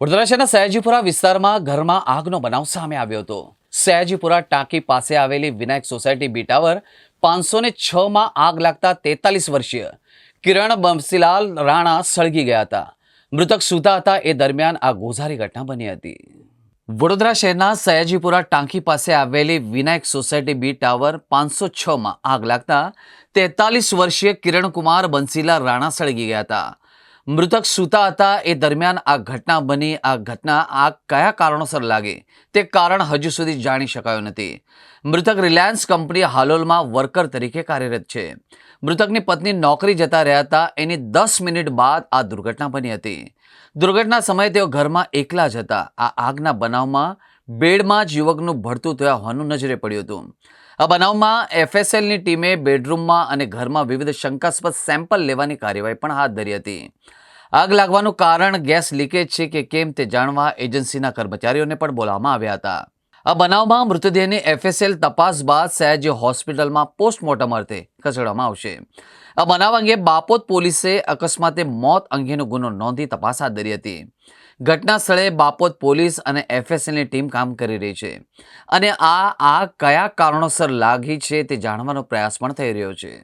વડોદરા શહેરના સયાજીપુરા વિસ્તારમાં ઘરમાં આગનો બનાવ સામે આવ્યો હતો. સયાજીપુરા ટાંકી પાસે આવેલી વિનાયક સોસાયટી બી ટાવર પાંચસો ને છમાં આગ લાગતા તેતાલીસ વર્ષીય કિરણ બંસીલાલ રાણા સળગી ગયા હતા. મૃતક સૂતા હતા એ દરમિયાન આ ગોઝારી ઘટના બની હતી. વડોદરા શહેરના સયાજીપુરા ટાંકી પાસે આવેલી વિનાયક સોસાયટી બી ટાવર પાંચસો છમાં આગ લાગતા તેતાલીસ વર્ષીય કિરણકુમાર બંસીલાલ રાણા સળગી ગયા હતા. મૃતક સૂતા હતા. એ દરમિયાન આ ઘટના બની. આ ઘટના આગ કયા કારણોસર લાગી? તે કારણ હજુ સુધી જાણી શકાયું નથી. મૃતક રિલાયન્સ કંપની હાલોલમાં વર્કર તરીકે કાર્યરત છે. મૃતકની પત્ની નોકરી જતા રહ્યા હતા. એની દસ મિનિટ બાદ આ દુર્ઘટના બની હતી. દુર્ઘટના સમયે તેઓ ઘરમાં એકલા જ હતા. આ આગના બનાવમાં બેડમાં જ યુવકનું ભળતું થયા હોવાનું નજરે પડ્યું હતું. આ બનાવમાં એફએસએલની ટીમે બેડરૂમમાં અને ઘરમાં વિવિધ શંકાસ્પદ સેમ્પલ લેવાની કાર્યવાહી પણ હાથ ધરી હતી. આગ લાગવાનું કારણ ગેસ લીકેજ છે કે કેમ તે જાણવા એજન્સીના કર્મચારીઓને પણ બોલાવવામાં આવ્યા હતા. આ બનાવમાં મૃતદેહની એફએસએલ તપાસ બાદ સહેજ હોસ્પિટલમાં પોસ્ટમોર્ટમ અર્થે ખસેડવામાં આવશે. આ બનાવ અંગે બાપોદ પોલીસે અકસ્માતે મોત અંગેનો ગુનો નોંધી તપાસ હાથ ધરી હતી. ઘટના સ્થળે બાપોદ પોલીસ અને એફએસએલની ટીમ કામ કરી રહી છે. અને આ આ કયા કારણોસર લાગી છે તે જાણવાનો પ્રયાસ પણ થઈ રહ્યો છે.